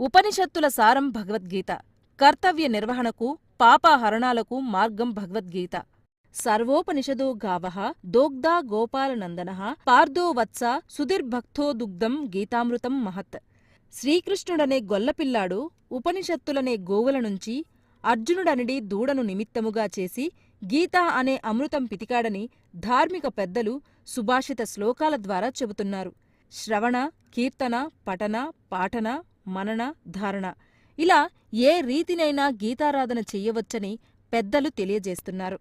ఉపనిషత్తుల సారం భగవద్గీత. కర్తవ్య నిర్వహణకు పాపహరణాలకు మార్గం భగవద్గీత. సర్వోపనిషదో గావః దోగ్ధా గోపాలనందన పార్థో వత్స సుధిర్భక్తో దుగ్ధం గీతామృతం మహత్. శ్రీకృష్ణుడనే గొల్లపిల్లాడు ఉపనిషత్తులనే గోవుల నుంచి అర్జునుడనిడి దూడను నిమిత్తముగా చేసి గీత అనే అమృతం పితికాడని ధార్మిక పెద్దలు సుభాషిత శ్లోకాల ద్వారా చెబుతున్నారు. శ్రవణ కీర్తన పఠన పాఠన మనన ధారణ. ఇలా ఏ రీతినైనా గీతారాధన చెయ్యవచ్చని పెద్దలు తెలియజేస్తున్నారు.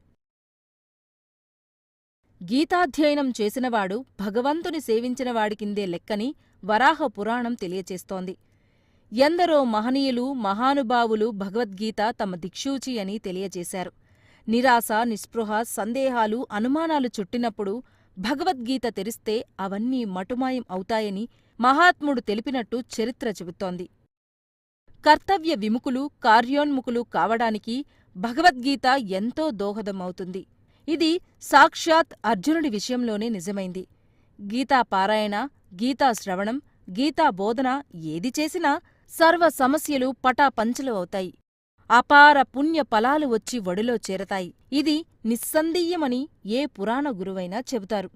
గీతాధ్యయనం చేసినవాడు భగవంతుని సేవించినవాడికిందే లెక్కని వరాహ పురాణం తెలియచేస్తోంది. ఎందరో మహనీయులు మహానుభావులు భగవద్గీత తమ దిక్షూచి అని తెలియజేశారు. నిరాశ నిస్పృహ సందేహాలు అనుమానాలు చుట్టినప్పుడు భగవద్గీత తెరిస్తే అవన్నీ మటుమాయం అవుతాయని మహాత్ముడు తెలిపినట్టు చరిత్ర చెబుతోంది. కర్తవ్య విముఖులు కార్యోన్ముఖులు కావడానికి భగవద్గీత ఎంతో దోహదమవుతుంది. ఇది సాక్షాత్ అర్జునుడి విషయంలోనే నిజమైంది. గీతా పారాయణ గీతా శ్రవణం గీతా బోధన ఏది చేసినా సర్వ సమస్యలు పటాపంచలు అవుతాయి. అపార పుణ్య ఫలాలు వచ్చి వడిలో చేరతాయి. ఇది నిస్సందియ్యమని ఏ పురాణ గురువైనా చెబుతారు.